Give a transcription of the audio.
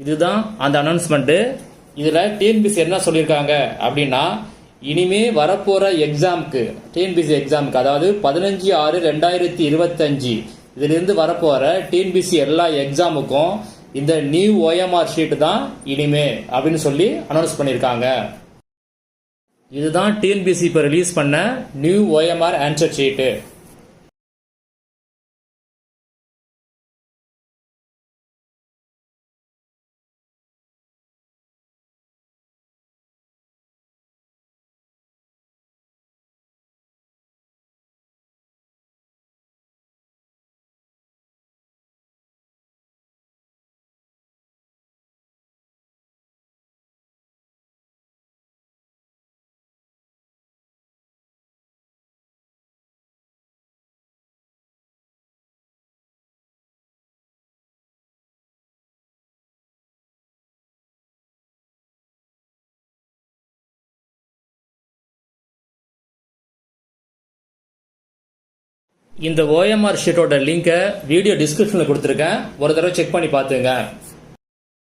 இதுதான் அந்த அனௌன்ஸ்மெண்ட்டு இதில் டிஎன்பிசி என்ன சொல்லியிருக்காங்க அப்படின்னா இனிமே வரப்போகிற எக்ஸாமுக்கு டிஎன்பிசி எக்ஸாமுக்கு அதாவது பதினஞ்சு ஆறு ரெண்டாயிரத்தி இருபத்தஞ்சு இதிலிருந்து வரப்போகிற டிஎன்பிசி எல்லா எக்ஸாமுக்கும் இந்த நியூ ஓஎம்ஆர் ஷீட்டு தான் இனிமே அப்படின்னு சொல்லி அனௌன்ஸ் பண்ணியிருக்காங்க. இதுதான் டிஎன்பிசி இப்போ ரிலீஸ் பண்ண நியூ ஓஎம்ஆர் ஆன்சர் ஷீட்டு இந்த ஓஎம்ஆர் ஷீட்டோட லிங்கை வீடியோ டிஸ்கிரிப்ஷனில் கொடுத்துருக்கேன். ஒரு தடவை செக் பண்ணி பார்த்துங்க